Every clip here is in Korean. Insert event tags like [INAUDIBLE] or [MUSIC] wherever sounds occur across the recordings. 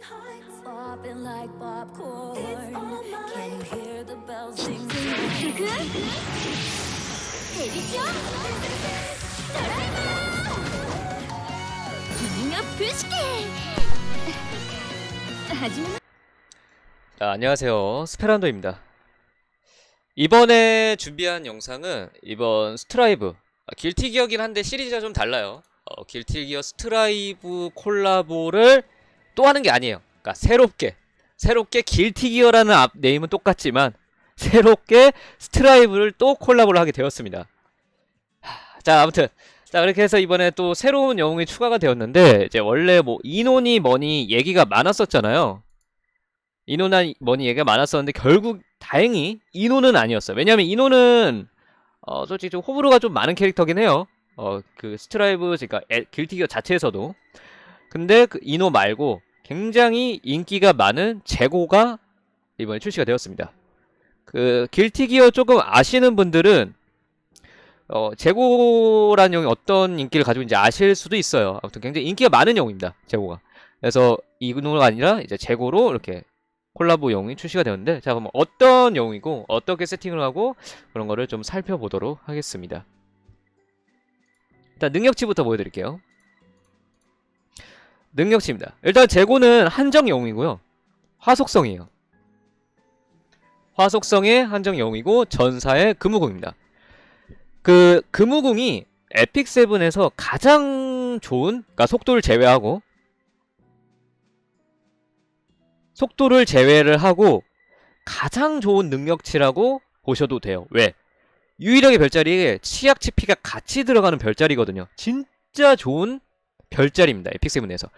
[LAUGHS] 자, 안녕하세요. 스페란도입니다. 이번에 준비한 영상은 이번 스트라이브 아, 길티기어긴 한데 시리즈가 좀 달라요. 어, 길티기어 스트라이브 콜라보를 또 하는 게 아니에요. 그러니까 새롭게 새롭게 길티 기어라는 앞 네임은 똑같지만 새롭게 스트라이브를 또 콜라보를 하게 되었습니다. 하, 자, 아무튼 자 그렇게 해서 이번에 또 새로운 영웅이 추가가 되었는데 이제 원래 뭐 인원이 뭐니 얘기가 많았었잖아요. 인원한 뭐니 얘기가 많았었는데 결국 다행히 인원은 아니었어요. 왜냐하면 인원은 어 솔직히 좀 호불호가 좀 많은 캐릭터긴 해요. 어 그 스트라이브 그러니까 에- 길티기어 자체에서도 근데 그 인호 말고 굉장히 인기가 많은 재고가 이번에 출시가 되었습니다. 그 길티 기어 조금 아시는 분들은 어 재고라는 영웅이 어떤 인기를 가지고 있는지 아실 수도 있어요. 아무튼 굉장히 인기가 많은 영웅입니다. 재고가. 그래서 이노가 아니라 이제 재고로 이렇게 콜라보 영웅이 출시가 되었는데 자 그럼 어떤 영웅이고 어떻게 세팅을 하고 그런 거를 좀 살펴보도록 하겠습니다. 일단 능력치부터 보여드릴게요. 능력치입니다. 일단 재고는 한정 영웅이고요. 화속성이에요. 화속성의 한정 영웅이고 전사의 금우궁입니다. 그 금우궁이 에픽 세븐에서 가장 좋은 그러니까 속도를 제외하고 속도를 제외를 하고 가장 좋은 능력치라고 보셔도 돼요. 왜? 유일하게 별자리에 치약 치피가 같이 들어가는 별자리거든요. 진짜 좋은 별자리입니다. 에픽 세븐에서.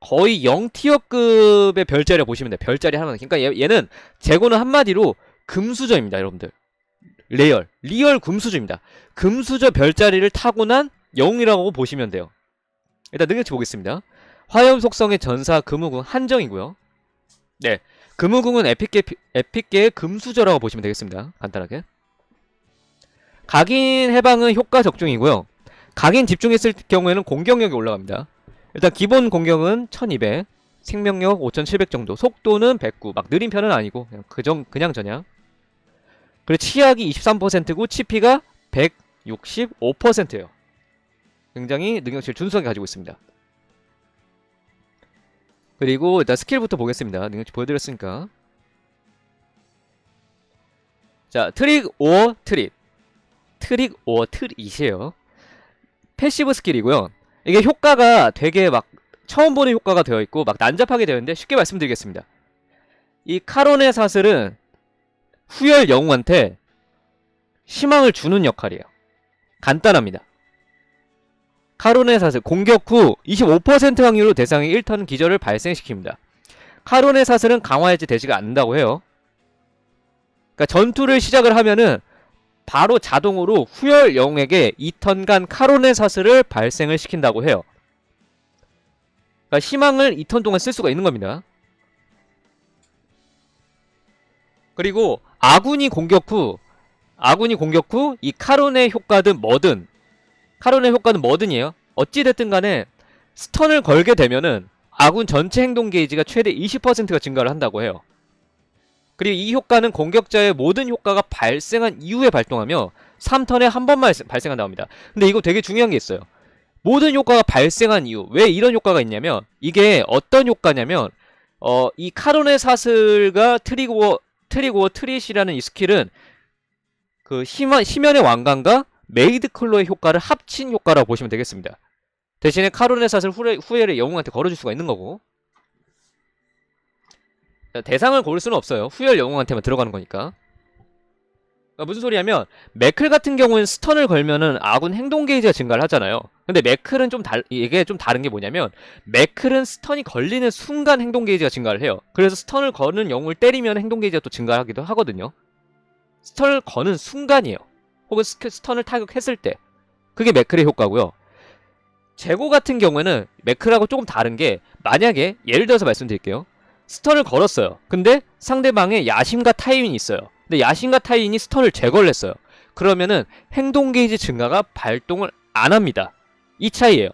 거의 0티어급의 별자리라고 보시면 돼요. 별자리 하나. 그러니까 얘, 얘는 재고는 한마디로 금수저입니다, 여러분들. 레얼. 리얼 금수저입니다. 금수저 별자리를 타고난 영웅이라고 보시면 돼요. 일단 능력치 보겠습니다. 화염 속성의 전사 금우궁 한정이고요. 네. 금우궁은 에픽계, 에픽계의 금수저라고 보시면 되겠습니다. 간단하게. 각인 해방은 효과 적중이고요. 각인 집중했을 경우에는 공격력이 올라갑니다. 일단 기본 공격은 1200, 생명력 5700 정도, 속도는 109, 막 느린 편은 아니고 그냥 그정 그냥 저냥. 그리고 치약이 23%고 치피가 165%예요. 굉장히 능력치를 준수하게 가지고 있습니다. 그리고 일단 스킬부터 보겠습니다. 능력치 보여드렸으니까. 자, 트릭 오어 트릿. 트릭 오어 트릿이에요. 패시브 스킬이고요. 이게 효과가 되게 막 처음 보는 효과가 되어 있고 막 난잡하게 되어 있는데 쉽게 말씀드리겠습니다. 이 카론의 사슬은 후열 영웅한테 희망을 주는 역할이에요. 간단합니다. 카론의 사슬 공격 후 25% 확률로 대상의 1턴 기절을 발생시킵니다. 카론의 사슬은 강화 해제되지가 않는다고 해요. 그러니까 전투를 시작을 하면은 바로 자동으로 후열 영웅에게 2턴간 카론의 사슬을 발생을 시킨다고 해요. 그러니까 희망을 2턴 동안 쓸 수가 있는 겁니다. 그리고 아군이 공격 후 아군이 공격 후 이 카론의 효과든 뭐든 카론의 효과는 뭐든이에요. 어찌됐든 간에 스턴을 걸게 되면은 아군 전체 행동 게이지가 최대 20%가 증가를 한다고 해요. 그리고 이 효과는 공격자의 모든 효과가 발생한 이후에 발동하며 3턴에 한 번만 발생한다고 합니다. 근데 이거 되게 중요한 게 있어요. 모든 효과가 발생한 이후 왜 이런 효과가 있냐면 이게 어떤 효과냐면 어, 이 카론의 사슬과 트리고어 트리고어 트릿이라는 이 스킬은 그 희만, 희면의 왕관과 메이드 클로의 효과를 합친 효과라고 보시면 되겠습니다. 대신에 카론의 사슬 후레, 후회를 영웅한테 걸어줄 수가 있는 거고 자, 대상을 고를 수는 없어요. 후열 영웅한테만 들어가는 거니까. 그러니까 무슨 소리냐면 맥클 같은 경우는 스턴을 걸면은 아군 행동 게이지가 증가를 하잖아요. 근데 맥클은 좀 달, 이게 좀 다른 게 뭐냐면 맥클은 스턴이 걸리는 순간 행동 게이지가 증가를 해요. 그래서 스턴을 거는 영웅을 때리면 행동 게이지가 또 증가하기도 하거든요. 스턴을 거는 순간이에요. 혹은 스크- 스턴을 타격했을 때. 그게 맥클의 효과고요. 재고 같은 경우에는 맥클하고 조금 다른 게 만약에 예를 들어서 말씀드릴게요. 스턴을 걸었어요. 근데 상대방의 야심과 타이인이 있어요. 근데 야심과 타이인이 스턴을 제거를 했어요. 그러면은 행동 게이지 증가가 발동을 안 합니다. 이 차이예요.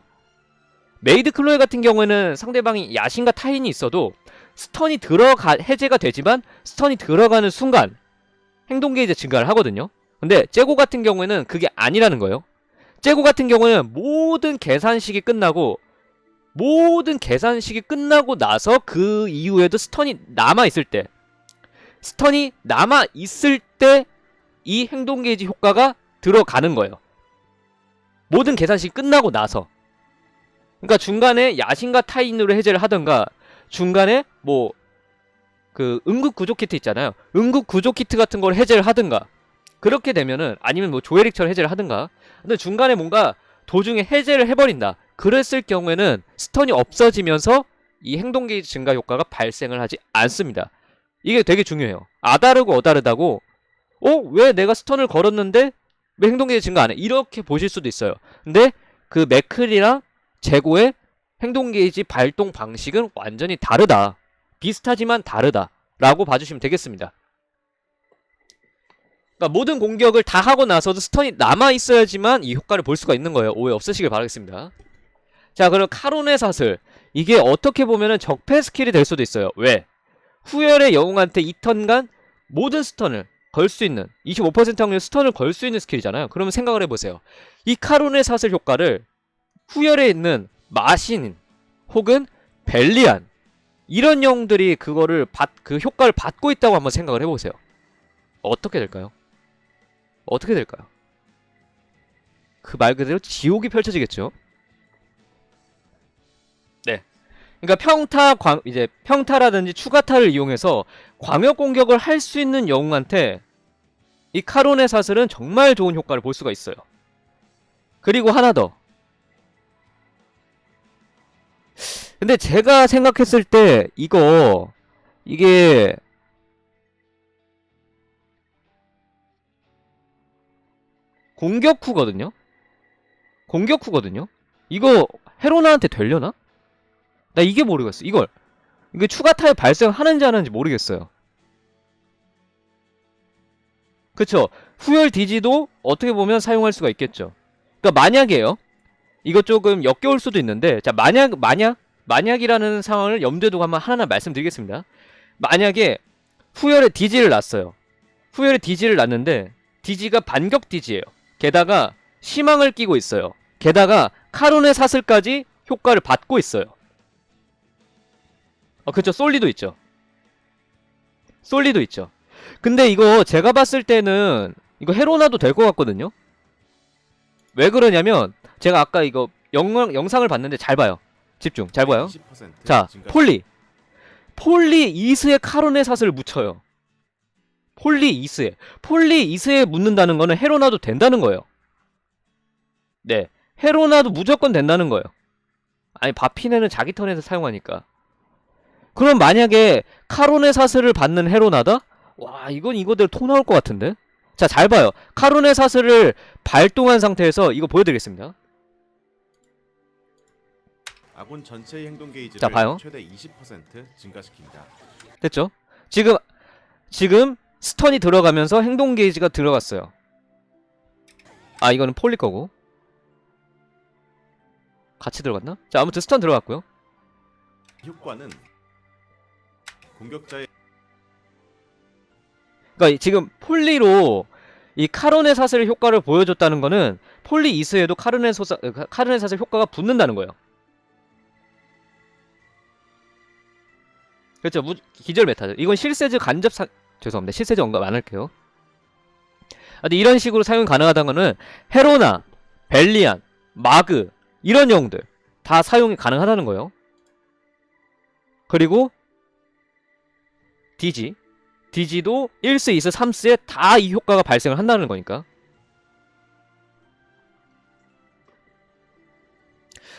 메이드 클로에 같은 경우에는 상대방이 야신과 타인이 있어도 스턴이 들어가 해제가 되지만 스턴이 들어가는 순간 행동 게이지 증가를 하거든요. 근데 째고 같은 경우에는 그게 아니라는 거예요. 째고 같은 경우는 모든 계산식이 끝나고 모든 계산식이 끝나고 나서 그 이후에도 스턴이 남아 있을 때 스턴이 남아 있을 때 이 행동 게이지 효과가 들어가는 거예요. 모든 계산식이 끝나고 나서 그러니까 중간에 야신과 타인으로 해제를 하던가 중간에 뭐 그 응급 구조 키트 있잖아요. 응급 구조 키트 같은 걸 해제를 하든가 그렇게 되면은 아니면 뭐 조에릭처럼 해제를 하든가 근데 중간에 뭔가 도중에 해제를 해버린다. 그랬을 경우에는 스턴이 없어지면서 이 행동 게이지 증가 효과가 발생을 하지 않습니다. 이게 되게 중요해요. 아다르고 어다르다고 어? 왜 내가 스턴을 걸었는데 왜 행동 게이지 증가 안 해? 이렇게 보실 수도 있어요. 근데 그 맥클이랑 재고의 행동 게이지 발동 방식은 완전히 다르다. 비슷하지만 다르다. 라고 봐주시면 되겠습니다. 그러니까 모든 공격을 다 하고 나서도 스턴이 남아 있어야지만 이 효과를 볼 수가 있는 거예요. 오해 없으시길 바라겠습니다. 자, 그럼 카론의 사슬. 이게 어떻게 보면은 적폐 스킬이 될 수도 있어요. 왜? 후열의 영웅한테 2턴간 모든 스턴을 걸 수 있는 25% 확률 스턴을 걸 수 있는 스킬이잖아요. 그러면 생각을 해보세요. 이 카론의 사슬 효과를 후열에 있는 마신 혹은 벨리안 이런 영웅들이 그거를 받, 그 효과를 받고 있다고 한번 생각을 해보세요. 어떻게 될까요? 어떻게 될까요? 그 말 그대로 지옥이 펼쳐지겠죠. 네. 그러니까 평타 광 이제 평타라든지 추가타를 이용해서 광역 공격을 할 수 있는 영웅한테 이 카론의 사슬은 정말 좋은 효과를 볼 수가 있어요. 그리고 하나 더. 근데 제가 생각했을 때 이거 이게 공격 후거든요. 공격 후거든요. 이거 헤로나한테 되려나? 나 이게 모르겠어. 이걸 이게 추가 타입 발생하는지 안 하는지 모르겠어요. 그쵸? 후열 디지도 어떻게 보면 사용할 수가 있겠죠. 그러니까 만약에요. 이거 조금 역겨울 수도 있는데 자 만약 만약 만약이라는 상황을 염두에 두고 한번 하나하나 말씀드리겠습니다. 만약에 후열에 디지를 놨어요. 후열에 디지를 놨는데 디지가 반격 디지예요. 게다가 희망을 끼고 있어요. 게다가 카론의 사슬까지 효과를 받고 있어요. 어, 그쵸. 솔리도 있죠. 솔리도 있죠. 근데 이거 제가 봤을 때는 이거 헤로나도 될 것 같거든요. 왜 그러냐면 제가 아까 이거 영상, 영상을 봤는데 잘 봐요. 집중. 잘 봐요. 20% 자. 폴리. 폴리 이스에 카론의 사슬을 묻혀요. 폴리 이스에. 폴리 이스에 묻는다는 거는 헤로나도 된다는 거예요. 네. 헤로나도 무조건 된다는 거예요. 아니, 바피네는 자기 턴에서 사용하니까. 그럼 만약에 카론의 사슬을 받는 헤로나다? 와, 이건 이거대로 토 나올 것 같은데? 자, 잘 봐요. 카론의 사슬을 발동한 상태에서 이거 보여드리겠습니다. 아군 전체의 행동 게이지를 자, 봐요. 최대 20% 증가시킵니다. 됐죠? 지금 지금 스턴이 들어가면서 행동 게이지가 들어갔어요. 아 이거는 폴리 거고 같이 들어갔나? 자 아무튼 스턴 들어갔고요. 효과는 공격자의 그러니까 이- 지금 폴리로 이 카론의 사슬 효과를 보여줬다는 거는 폴리 이스에도 카론의 소사 어, 카- 카론의 사슬 효과가 붙는다는 거예요. 그렇죠. 무, 기절 메타죠. 이건 실세즈 간접 사 죄송합니다. 실세즈 언급 안 할게요. 아, 근데 이런 식으로 사용이 가능하다는 거는 헤로나, 벨리안, 마그 이런 영웅들 다 사용이 가능하다는 거예요. 그리고 디지 디지도 1스, 2스, 3스에 다 이 효과가 발생을 한다는 거니까.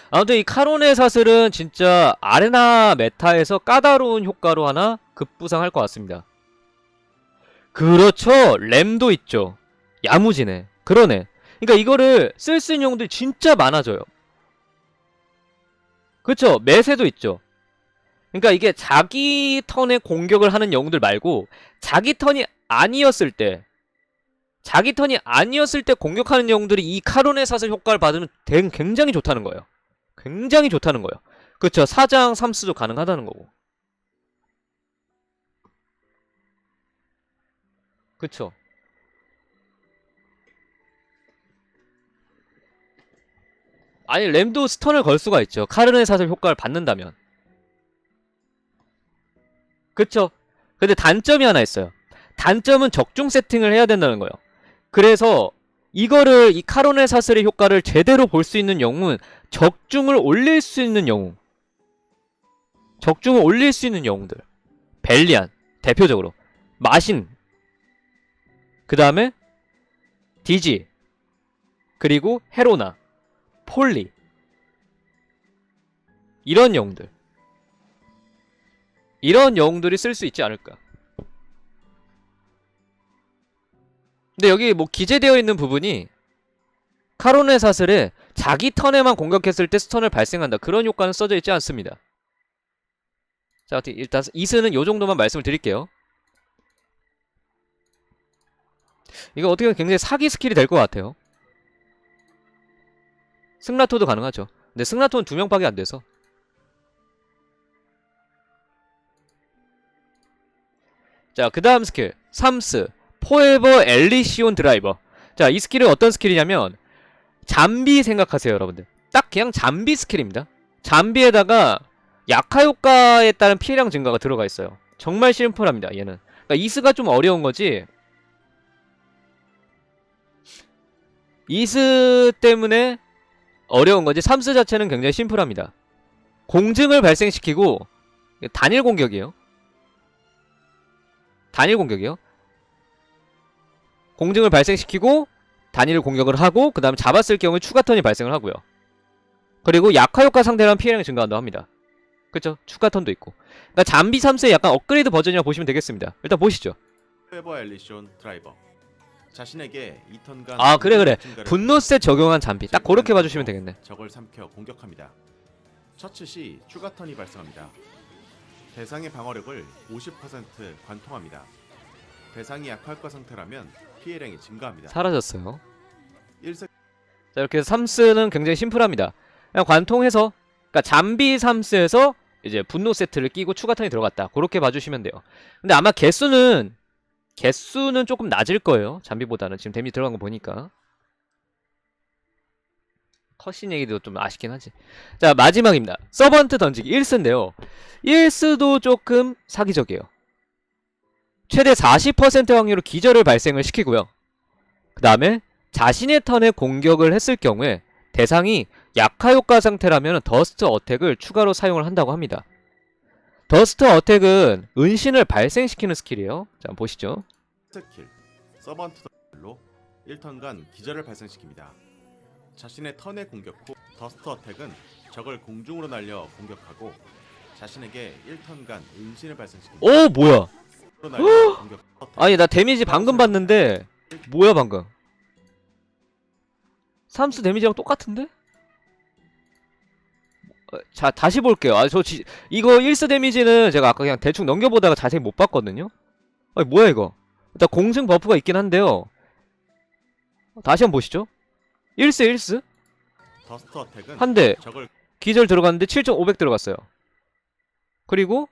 아무튼 이 카론의 사슬은 진짜 아레나 메타에서 까다로운 효과로 하나 급부상할 것 같습니다. 그렇죠. 램도 있죠. 야무지네. 그러네. 그러니까 이거를 쓸 수 있는 용도들이 진짜 많아져요. 그렇죠. 매세도 있죠. 그러니까 이게 자기 턴에 공격을 하는 영웅들 말고 자기 턴이 아니었을 때 자기 턴이 아니었을 때 공격하는 영웅들이 이 카론의 사슬 효과를 받으면 대- 굉장히 좋다는 거예요. 굉장히 좋다는 거예요. 그쵸. 사장, 삼수도 가능하다는 거고. 그쵸. 아니, 램도 스턴을 걸 수가 있죠. 카르네 사슬 효과를 받는다면. 그쵸. 근데 단점이 하나 있어요. 단점은 적중 세팅을 해야 된다는 거예요. 그래서 이거를 이 카로네 사슬의 효과를 제대로 볼 수 있는 영웅은 적중을 올릴 수 있는 영웅. 적중을 올릴 수 있는 영웅들. 벨리안 대표적으로 마신 그 다음에 디지 그리고 헤로나 폴리. 이런 영웅들. 이런 영웅들이 쓸 수 있지 않을까. 근데 여기 뭐 기재되어 있는 부분이 카로네 사슬에 자기 턴에만 공격했을 때 스턴을 발생한다. 그런 효과는 써져 있지 않습니다. 자 일단 이스는 요 정도만 말씀을 드릴게요 이거 어떻게 보면 굉장히 사기 스킬이 될 것 같아요 승라토도 가능하죠 근데 승라토는 두 명밖에 안 돼서 자, 그 다음 스킬. 삼스. 포에버 엘리시온 드라이버. 자, 이 스킬은 어떤 스킬이냐면, 잠비 생각하세요, 여러분들. 딱 그냥 잠비 스킬입니다. 잠비에다가 약화 효과에 따른 피해량 증가가 들어가 있어요. 정말 심플합니다, 얘는. 그러니까 이스가 좀 어려운 거지. 이스 때문에 어려운 거지. 삼스 자체는 굉장히 심플합니다. 공증을 발생시키고, 단일 공격이에요. 단일 공격이요. 공증을 발생시키고 단일 공격을 하고 그 다음 잡았을 경우에 추가 턴이 발생을 하고요. 그리고 약화 효과 상대랑 피해량이 증가한다고 합니다. 그쵸? 추가 턴도 있고. 그러니까 잠비 3세의 약간 업그레이드 버전이라고 보시면 되겠습니다. 일단 보시죠. 페버 엘리션 드라이버. 자신에게 2턴간 아, 그래, 그래. 분노세 적용한 잠비. 딱 그렇게 봐주시면 되겠네. 적을 삼켜 공격합니다. 처치 시 추가 턴이 발생합니다. 대상의 방어력을 50% 관통합니다. 대상이 약화효과 상태라면 피해량이 증가합니다. 사라졌어요. 1세 자 이렇게 3스는 굉장히 심플합니다. 그냥 관통해서 그러니까 잠비 3스에서 이제 분노 세트를 끼고 추가 턴이 들어갔다. 그렇게 봐주시면 돼요. 근데 아마 개수는 개수는 조금 낮을 거예요. 잠비보다는 지금 데미지 들어간 거 보니까. 컷신 얘기도 좀 아쉽긴 하지. 자 마지막입니다. 서번트 던지기 1스인데요. 1스도 조금 사기적이에요. 최대 40% 확률로 기절을 발생을 시키고요. 그 다음에 자신의 턴에 공격을 했을 경우에 대상이 약화 효과 상태라면 더스트 어택을 추가로 사용을 한다고 합니다. 더스트 어택은 은신을 발생시키는 스킬이에요. 자, 보시죠. 스킬 서번트 로 1턴간 기절을 발생시킵니다. 자신의 턴에 공격 후 더스트 어택은 적을 공중으로 날려 공격하고 자신에게 1턴간 은신을 발생시킵니다. 오, 뭐야? 으로 날려 공격 어택. 아니, 나 데미지 방금 봤는데, 뭐야, 방금? 삼수 데미지랑 똑같은데? 어, 자, 다시 볼게요. 아, 저, 지, 이거 1스 데미지는 제가 아까 그냥 대충 넘겨보다가 자세히 못 봤거든요? 아니, 뭐야, 이거? 일단 공승 버프가 있긴 한데요. 다시 한번 보시죠. 1스, 1스? 더스트 어택은 한 대, 적을 기절 들어갔는데 7.500 들어갔어요. 그리고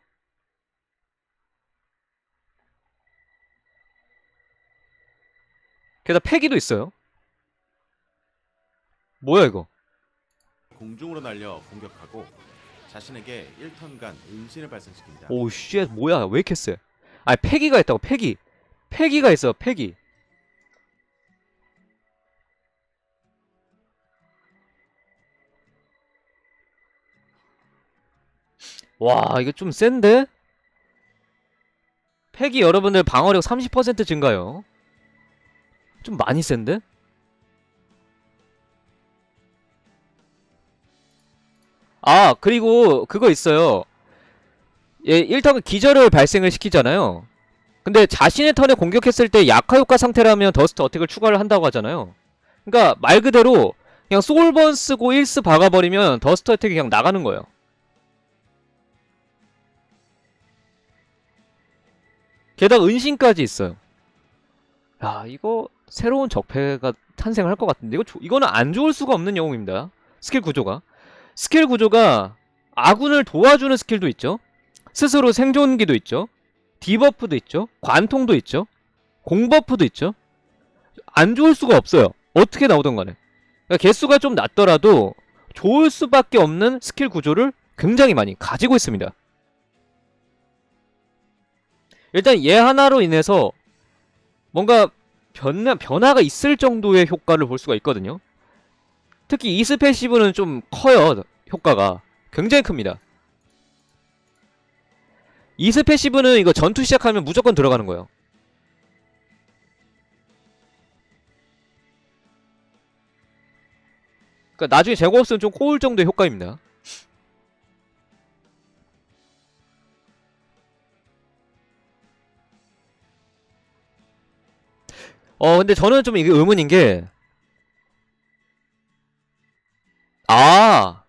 게다가 패기도 있어요. 뭐야 이거? 공중으로 날려 공격하고 자신에게 1턴간 은신을 발생시킵니다. 오우 쉣 뭐야 왜 이렇게 세? 아니 패기가 있다고 패기. 패기가 있어 패기. 와 이거 좀 센데? 패기 여러분들 방어력 30% 증가요. 좀 많이 센데? 아 그리고 그거 있어요. 예, 1턴은 기절을 발생을 시키잖아요. 근데 자신의 턴에 공격했을 때 약화 효과 상태라면 더스트 어택을 추가를 한다고 하잖아요. 그러니까 말 그대로 그냥 소울번 쓰고 1스 박아버리면 더스트 어택이 그냥 나가는 거예요. 게다가 은신까지 있어요. 야, 이거 새로운 적폐가 탄생을 할것 같은데 이거 조- 이거는 안 좋을 수가 없는 영웅입니다. 스킬 구조가. 스킬 구조가 아군을 도와주는 스킬도 있죠. 스스로 생존기도 있죠. 디버프도 있죠. 관통도 있죠. 공버프도 있죠. 안 좋을 수가 없어요. 어떻게 나오던 간에. 그러니까 개수가 좀 낮더라도 좋을 수밖에 없는 스킬 구조를 굉장히 많이 가지고 있습니다. 일단 얘 하나로 인해서 뭔가 변화, 변화가 있을 정도의 효과를 볼 수가 있거든요. 특히 이스 패시브는 좀 커요. 효과가. 굉장히 큽니다. 이스 패시브는 이거 전투 시작하면 무조건 들어가는 거예요. 그러니까 나중에 재고 없으면 좀 꼬울 정도의 효과입니다. 어 근데 저는 좀 이게 의문인 게 아,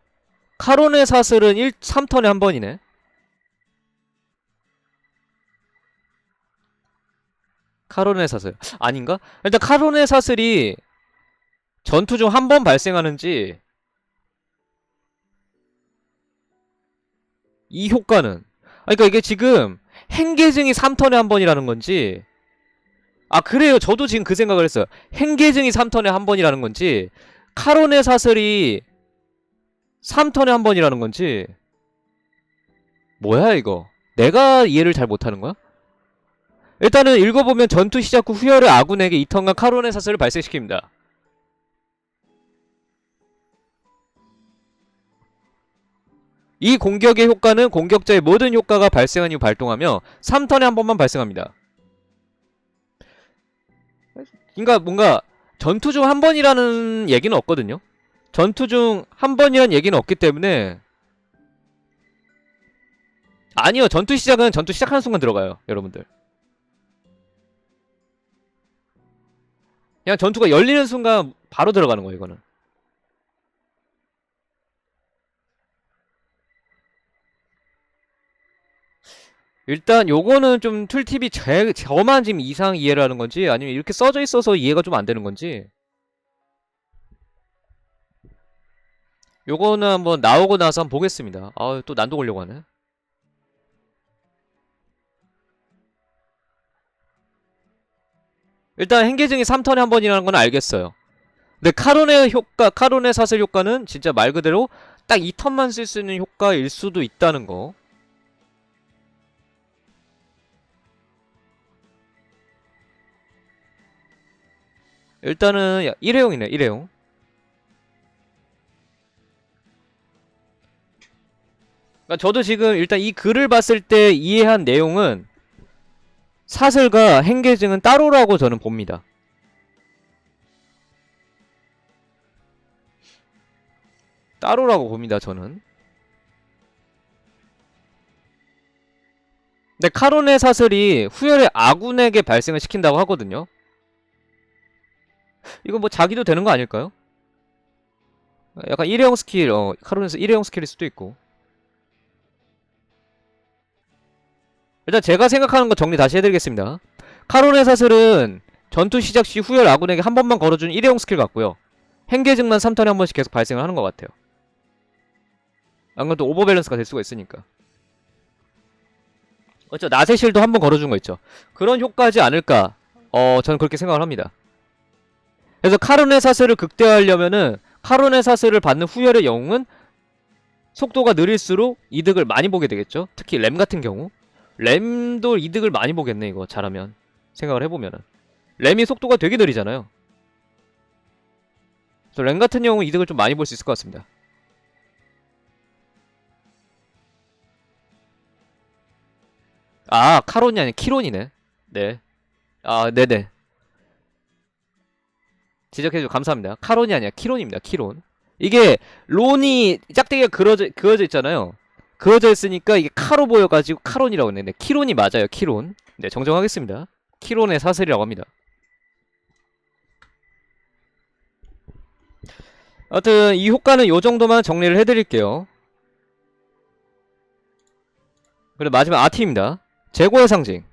카론의 사슬은 1, 3턴에 한 번이네. 카론의 사슬. 아닌가? 일단 카론의 사슬이 전투 중 한 번 발생하는지 이 효과는 아 그러니까 이게 지금 행계증이 3턴에 한 번이라는 건지 아 그래요 저도 지금 그 생각을 했어요 행계증이 3턴에 한 번이라는 건지 카론의 사슬이 3턴에 한 번이라는 건지 뭐야 이거 내가 이해를 잘 못하는 거야? 일단은 읽어보면 전투 시작 후 후열의 아군에게 2턴간 카론의 사슬을 발생시킵니다 이 공격의 효과는 공격자의 모든 효과가 발생한 이후 발동하며 3턴에 한 번만 발생합니다. 그러니까 뭔가 전투 중 한 번이라는 얘기는 없거든요. 전투 중 한 번이라는 얘기는 없기 때문에 아니요. 전투 시작은 전투 시작하는 순간 들어가요. 여러분들. 그냥 전투가 열리는 순간 바로 들어가는 거예요. 이거는. 일단 요거는 좀 툴팁이 제, 저만 지금 이상 이해를 하는 건지 아니면 이렇게 써져 있어서 이해가 좀 안 되는 건지 요거는 한번 나오고 나서 한번 보겠습니다. 아 또 난도 걸려고 하네. 일단 행계증이 3턴에 한 번이라는 건 알겠어요. 근데 카론의 효과 카론의 사슬 효과는 진짜 말 그대로 딱 2턴만 쓸 수 있는 효과일 수도 있다는 거. 일단은 야, 일회용이네 일회용 그러니까 저도 지금 일단 이 글을 봤을 때 이해한 내용은 사슬과 행계증은 따로라고 저는 봅니다 따로라고 봅니다 저는 근데 카론의 사슬이 후열의 아군에게 발생을 시킨다고 하거든요 이거 뭐 자기도 되는 거 아닐까요? 약간 일회용 스킬, 어, 카론에서 일회용 스킬일 수도 있고. 일단 제가 생각하는 거 정리 다시 해드리겠습니다. 카론의 사슬은 전투 시작 시 후열 아군에게 한 번만 걸어준 일회용 스킬 같고요. 행계증만 3턴에 한 번씩 계속 발생을 하는 것 같아요. 안 그래도 오버밸런스가 될 수가 있으니까. 그렇죠. 나세 실도 한 번 걸어준 거 있죠. 그런 효과지 않을까. 어, 저는 그렇게 생각을 합니다. 그래서 카론의 사슬을 극대화하려면은 카론의 사슬을 받는 후열의 영웅은 속도가 느릴수록 이득을 많이 보게 되겠죠. 특히 램 같은 경우 램도 이득을 많이 보겠네 이거 잘하면 생각을 해보면은 램이 속도가 되게 느리잖아요. 그래서 램 같은 경우는 이득을 좀 많이 볼 수 있을 것 같습니다. 아 카론이 아니라 키론이네. 네. 아 네네. 지적해주셔서 감사합니다. 카론이 아니라 키론입니다. 키론. 이게 론이 짝대기가 그어져, 그어져 있잖아요. 그어져 있으니까 이게 카로 보여가지고 카론이라고 했는데 키론이 맞아요. 키론. 네, 정정하겠습니다. 키론의 사슬이라고 합니다. 아무튼 이 효과는 요 정도만 정리를 해드릴게요. 그리고 마지막 아티입니다. 재고의 상징.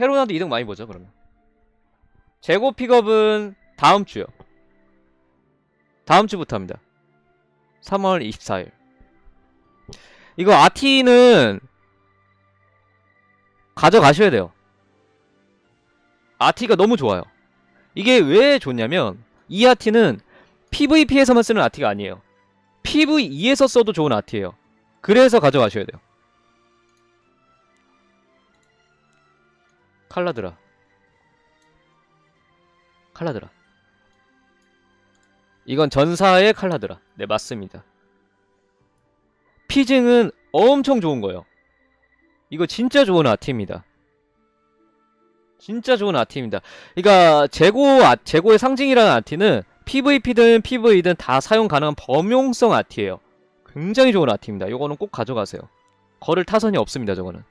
헤로나도 이득 많이 보죠, 그러면. 재고 픽업은 다음 주요. 다음 주부터 합니다. 3월 24일. 이거 아티는 가져가셔야 돼요. 아티가 너무 좋아요. 이게 왜 좋냐면 이 아티는 PVP에서만 쓰는 아티가 아니에요. PVE에서 써도 좋은 아티예요. 그래서 가져가셔야 돼요. 칼라드라. 칼라드라. 이건 전사의 칼라드라. 네, 맞습니다. 피증은 엄청 좋은 거예요. 이거 진짜 좋은 아티입니다. 진짜 좋은 아티입니다. 그러니까 재고 아, 재고의 상징이라는 아티는 PVP든 PV든 다 사용 가능한 범용성 아티예요. 굉장히 좋은 아티입니다. 요거는 꼭 가져가세요. 걸을 타선이 없습니다. 저거는.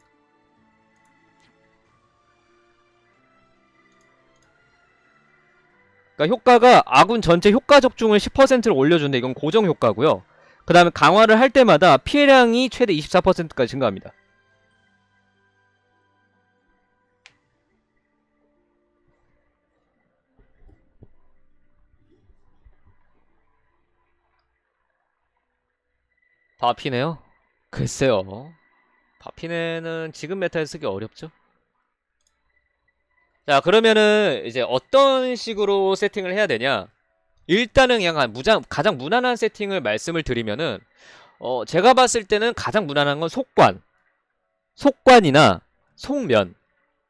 그러니까 효과가 아군 전체 효과 적중을 10%를 올려주는데 이건 고정 효과고요. 그 다음에 강화를 할 때마다 피해량이 최대 24%까지 증가합니다. 바피네요? 글쎄요. 바피네는 지금 메타에 쓰기 어렵죠? 자, 그러면은 이제 어떤 식으로 세팅을 해야 되냐? 일단은 그냥 한 무장, 가장 무난한 세팅을 말씀을 드리면은 어, 제가 봤을 때는 가장 무난한 건 속관. 속관이나 속면.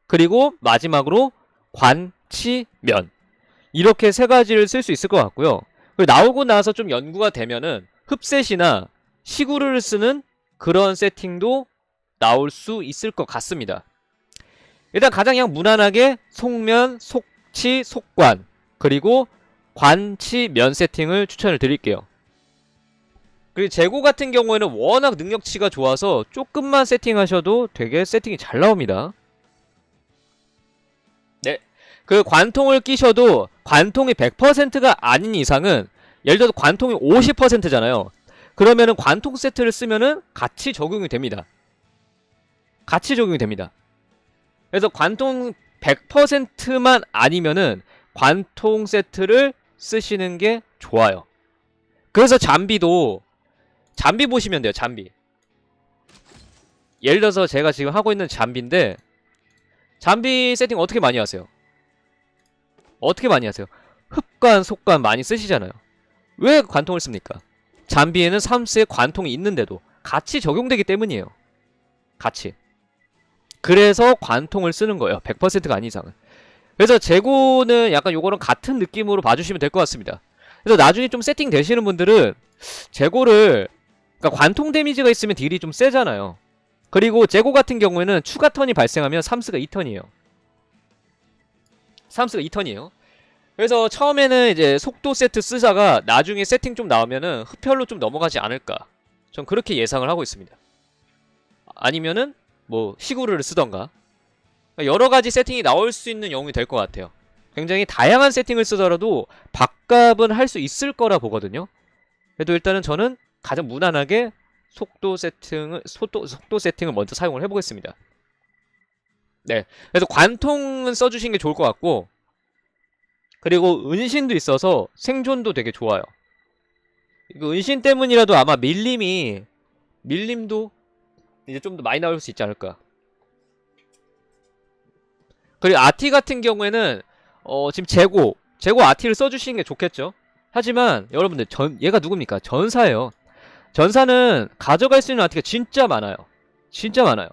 그리고 마지막으로 관치면. 이렇게 세 가지를 쓸 수 있을 것 같고요. 나오고 나서 좀 연구가 되면은 흡셋이나 시구를 쓰는 그런 세팅도 나올 수 있을 것 같습니다. 일단 가장 그냥 무난하게 속면, 속치, 속관 그리고 관치, 면 세팅을 추천을 드릴게요. 그리고 재고 같은 경우에는 워낙 능력치가 좋아서 조금만 세팅하셔도 되게 세팅이 잘 나옵니다. 네. 그 관통을 끼셔도 관통이 100%가 아닌 이상은 예를 들어서 관통이 50%잖아요. 그러면은 관통 세트를 쓰면은 같이 적용이 됩니다. 같이 적용이 됩니다. 그래서 관통 100%만 아니면은 관통 세트를 쓰시는 게 좋아요. 그래서 잠비도 잠비 보시면 돼요. 잠비. 예를 들어서 제가 지금 하고 있는 잠비인데 잠비 세팅 어떻게 많이 하세요? 어떻게 많이 하세요? 흡관, 속관 많이 쓰시잖아요. 왜 관통을 씁니까? 잠비에는 3스의 관통이 있는데도 같이 적용되기 때문이에요. 같이. 그래서 관통을 쓰는 거예요. 100%가 아닌 이상은. 그래서 재고는 약간 요거랑 같은 느낌으로 봐주시면 될 것 같습니다. 그래서 나중에 좀 세팅 되시는 분들은 재고를 그러니까 관통 데미지가 있으면 딜이 좀 세잖아요. 그리고 재고 같은 경우에는 추가 턴이 발생하면 3스가 2턴이에요. 3스가 2턴이에요. 그래서 처음에는 이제 속도 세트 쓰다가 나중에 세팅 좀 나오면은 흡혈로 좀 넘어가지 않을까. 전 그렇게 예상을 하고 있습니다. 아니면은 뭐 시구르를 쓰던가 여러 가지 세팅이 나올 수 있는 영웅이 될 것 같아요. 굉장히 다양한 세팅을 쓰더라도 밥값은 할 수 있을 거라 보거든요. 그래도 일단은 저는 가장 무난하게 속도 세팅을 속도 속도 세팅을 먼저 사용을 해보겠습니다. 네, 그래서 관통은 써주신 게 좋을 것 같고 그리고 은신도 있어서 생존도 되게 좋아요. 이거 은신 때문이라도 아마 밀림이 밀림도 이제 좀 더 많이 나올 수 있지 않을까. 그리고 아티 같은 경우에는 어 지금 재고 재고 아티를 써주시는 게 좋겠죠. 하지만 여러분들 전 얘가 누굽니까? 전사예요. 전사는 가져갈 수 있는 아티가 진짜 많아요. 진짜 많아요.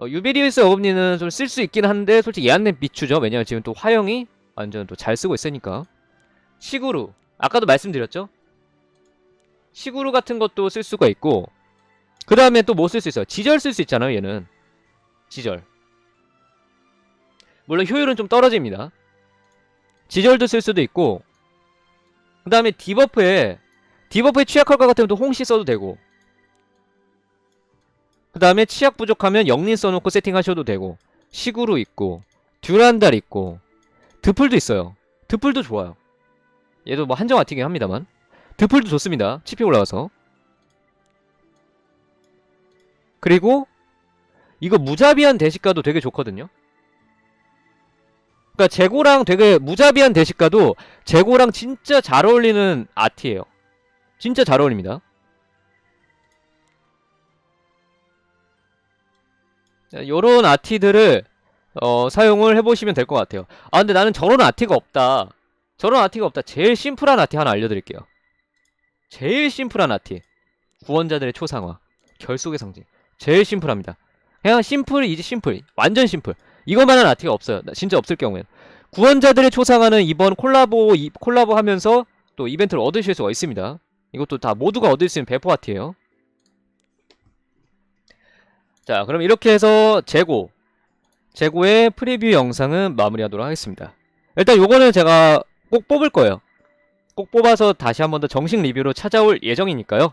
어, 유비리우스 어금니는 좀 쓸 수 있긴 한데 솔직히 얘한테 비추죠. 왜냐면 지금 또 화영이 완전 또 잘 쓰고 있으니까. 시구루 아까도 말씀드렸죠. 시구루 같은 것도 쓸 수가 있고 그 다음에 또 뭐 쓸 수 있어요? 지절 쓸 수 있잖아요. 얘는 지절. 물론 효율은 좀 떨어집니다. 지절도 쓸 수도 있고 그 다음에 디버프에 디버프에 취약할 것 같으면 또 홍시 써도 되고 그 다음에 치약 부족하면 영린 써놓고 세팅하셔도 되고 시구루 있고 듀란달 있고 드풀도 있어요 드풀도 좋아요 얘도 뭐 한정 아티긴 합니다만 드풀도 좋습니다 치피 올라가서 그리고 이거 무자비한 대식가도 되게 좋거든요 그러니까 재고랑 되게 무자비한 대식가도 재고랑 진짜 잘 어울리는 아티예요. 진짜 잘 어울립니다. 요런 아티들을 어, 사용을 해보시면 될 것 같아요. 아 근데 나는 저런 아티가 없다. 저런 아티가 없다. 제일 심플한 아티 하나 알려드릴게요. 제일 심플한 아티. 구원자들의 초상화. 결속의 상징. 제일 심플합니다. 그냥 심플 이지 심플. 완전 심플. 이것만한 아티가 없어요. 나- 진짜 없을 경우에는. 구원자들의 초상화는 이번 콜라보 이, 콜라보 하면서 또 이벤트를 얻으실 수가 있습니다. 이것도 다 모두가 얻을 수 있는 배포 아티예요. 자, 그럼 이렇게 해서 재고 재고의 프리뷰 영상은 마무리하도록 하겠습니다. 일단 요거는 제가 꼭 뽑을 거예요. 꼭 뽑아서 다시 한 번 더 정식 리뷰로 찾아올 예정이니까요.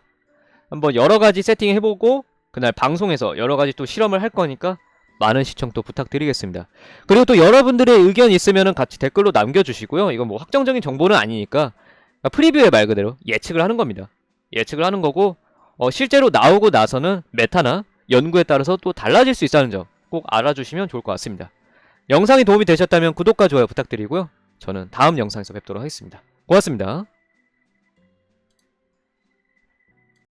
한번 여러 가지 세팅 해보고 그날 방송에서 여러 가지 또 실험을 할 거니까 많은 시청 또 부탁드리겠습니다. 그리고 또 여러분들의 의견 있으면은 같이 댓글로 남겨주시고요. 이건 뭐 확정적인 정보는 아니니까 프리뷰의 말 그대로 예측을 하는 겁니다. 예측을 하는 거고 어, 실제로 나오고 나서는 메타나 연구에 따라서 또 달라질 수 있다는 점 꼭 알아주시면 좋을 것 같습니다. 영상이 도움이 되셨다면 구독과 좋아요 부탁드리고요. 저는 다음 영상에서 뵙도록 하겠습니다. 고맙습니다.